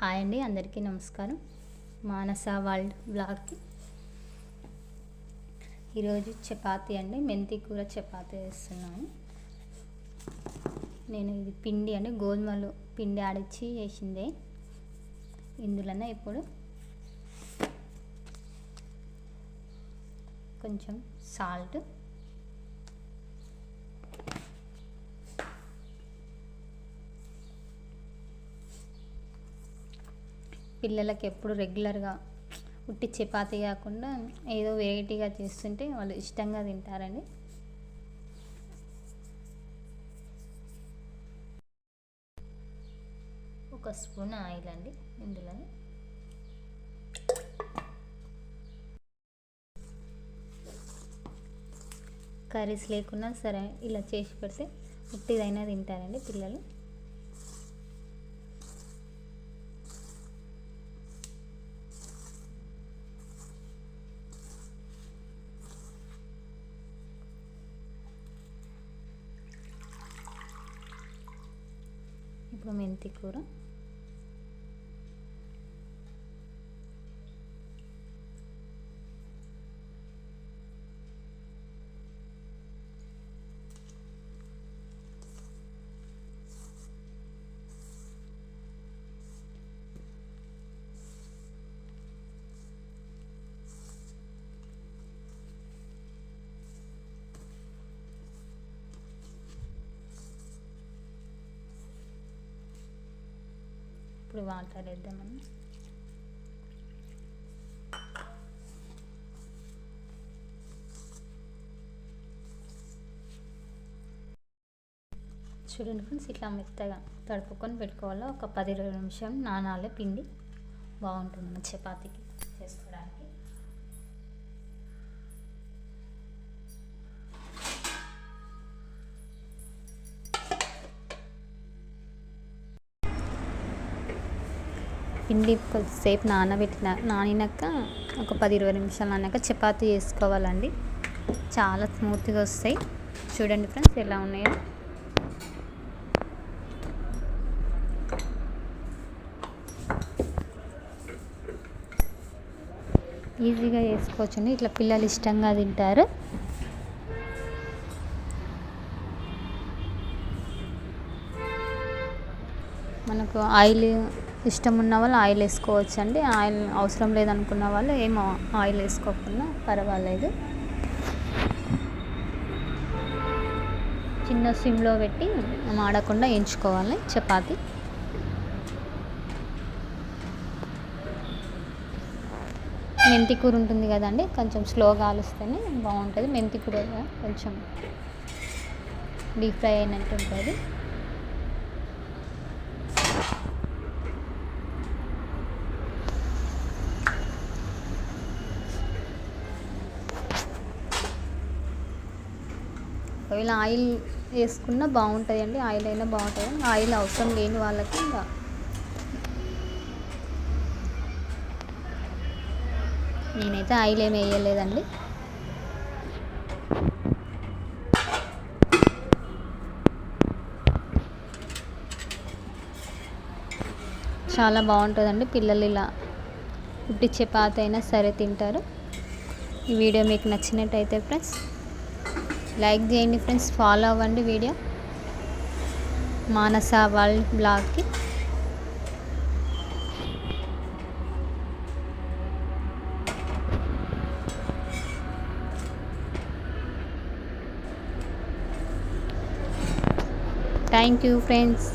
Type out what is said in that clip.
Hi అండి అందరికీ నమస్కారం. మానస వరల్డ్ బ్లాగ్కి. ఈరోజు చపాతీ అండి మెంతి కూర చపాతీ వేస్తున్నాను నేను ఇది పిండి అండి గోధుమలు పిండి ఆడిచ్చి వేసిందే ఇందులోనే ఇప్పుడు కొంచెం సాల్ట్ పిల్లలకి ఎప్పుడు రెగ్యులర్గా ఉట్టి చపాతి కాకుండా ఏదో వెరైటీగా చేస్తుంటే వాళ్ళు ఇష్టంగా తింటారండి. ఒక స్పూన్ ఆయిల్ అండి ఇందులో కర్రీస్ లేకున్నా సరే ఇలా చేసి పెడితే ఉట్టిదైనా తింటారండి పిల్లలు. ఇప్పుడు మెంతి కూర ఇప్పుడు వాటర్ వేద్దామని చూడండి ఫ్రెండ్స్ ఇట్లా మెత్తగా తడుపుకొని పెట్టుకోవాలి? ఒక పది ఇరవై నిమిషం నానాలే పిండి. బాగుంటుంది మన చపాతీకి. పిండి కొద్దిసేపు నానబెట్టిన నానినాక ఒక పది ఇరవై నిమిషాలు నానాక చపాతి చేసుకోవాలండి. చాలా స్మూత్గా వస్తాయి. చూడండి ఫ్రెండ్స్ ఎలా ఉన్నాయో. ఈజీగా చేసుకోవచ్చండి. ఇట్లా పిల్లలు ఇష్టంగా తింటారు. మనకు ఆయిల్ ఇష్టం ఉన్న వాళ్ళు ఆయిల్ వేసుకోవచ్చు అండి ఆయిల్ అవసరం లేదనుకున్న వాళ్ళు ఏం ఆయిల్ వేసుకోకుండా పర్వాలేదు. చిన్న సిమ్లో పెట్టి మాడకుండా ఎంచుకోవాలి చపాతి. మెంతి కూర ఉంటుంది కదండి కొంచెం స్లోగా ఆలుస్తేనే బాగుంటుంది. మెంతి కూర కొంచెం డీప్ ఫ్రై అయినట్టు ఉంటుంది. ఒకవేళ ఆయిల్ వేసుకున్నా బాగుంటుంది అండి ఆయిల్ అయినా బాగుంటుంది ఆయిల్ అవసరం లేని వాళ్ళకి ఇంకా నేనైతే ఆయిల్ ఏమి వేయలేదండి. చాలా బాగుంటుందండి. పిల్లలు ఇలా ఉట్టి చపాతి అయినా సరే తింటారు. ఈ వీడియో మీకు నచ్చినట్టయితే ఫ్రెండ్స్ లైక్ చేయండి ఫ్రెండ్స్ ఫాలో అవ్వండి video. Manasa world బ్లాగ్కి. Thank you friends